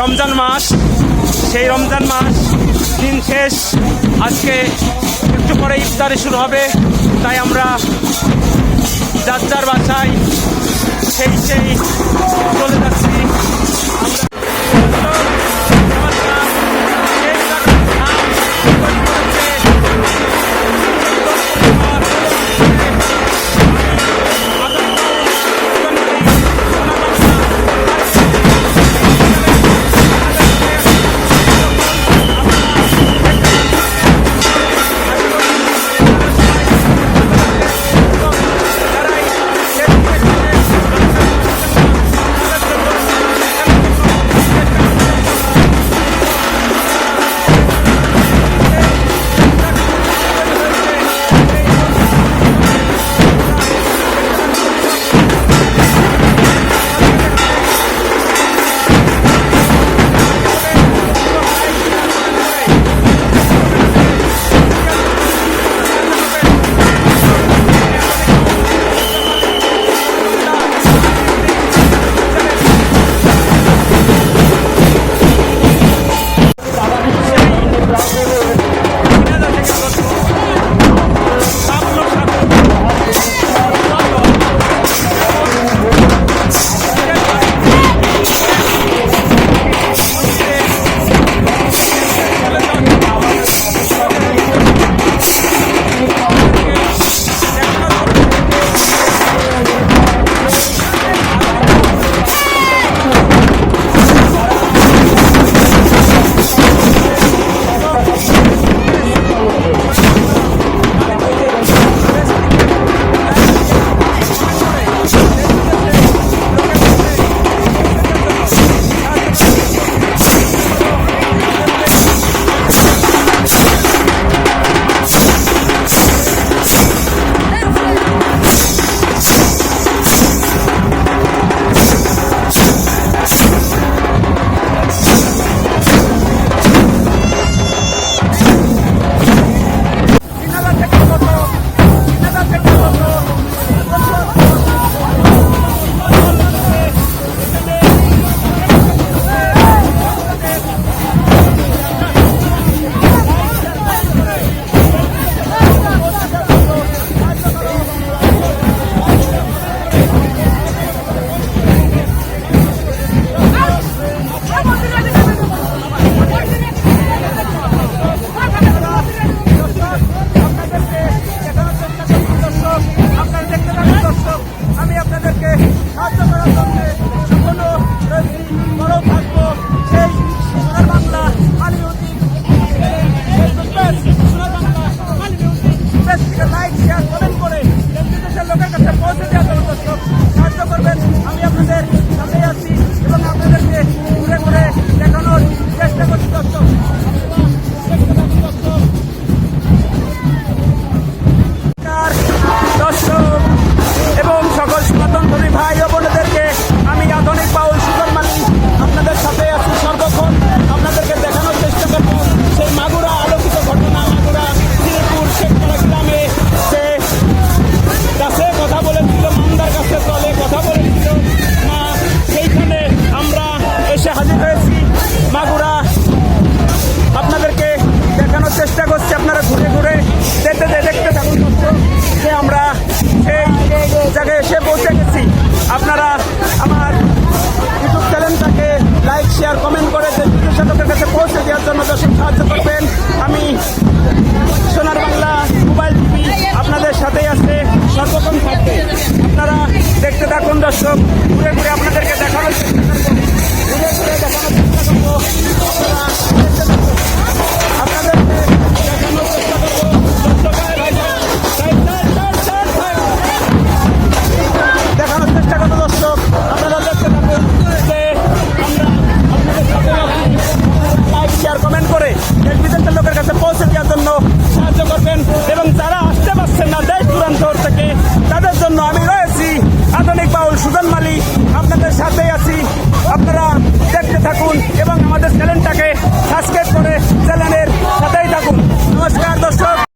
রমজান মাস, সেই রমজান মাস দিন শেষ। আজকে একটু পরে ইফতারে শুরু হবে, তাই আমরা যার যার বাসায় সেই সেই চলে যাচ্ছি। আমরা দর্শক, ঘুরে ঘুরে আপনাদেরকে দেখানোর ঘুরে ঘুরে দেখানোর চেষ্টা করব। আপনাদেরকে দেখানোর চেষ্টা আপনারা দেখতে থাকুন, যে কমেন্ট করে দেশ লোকের কাছে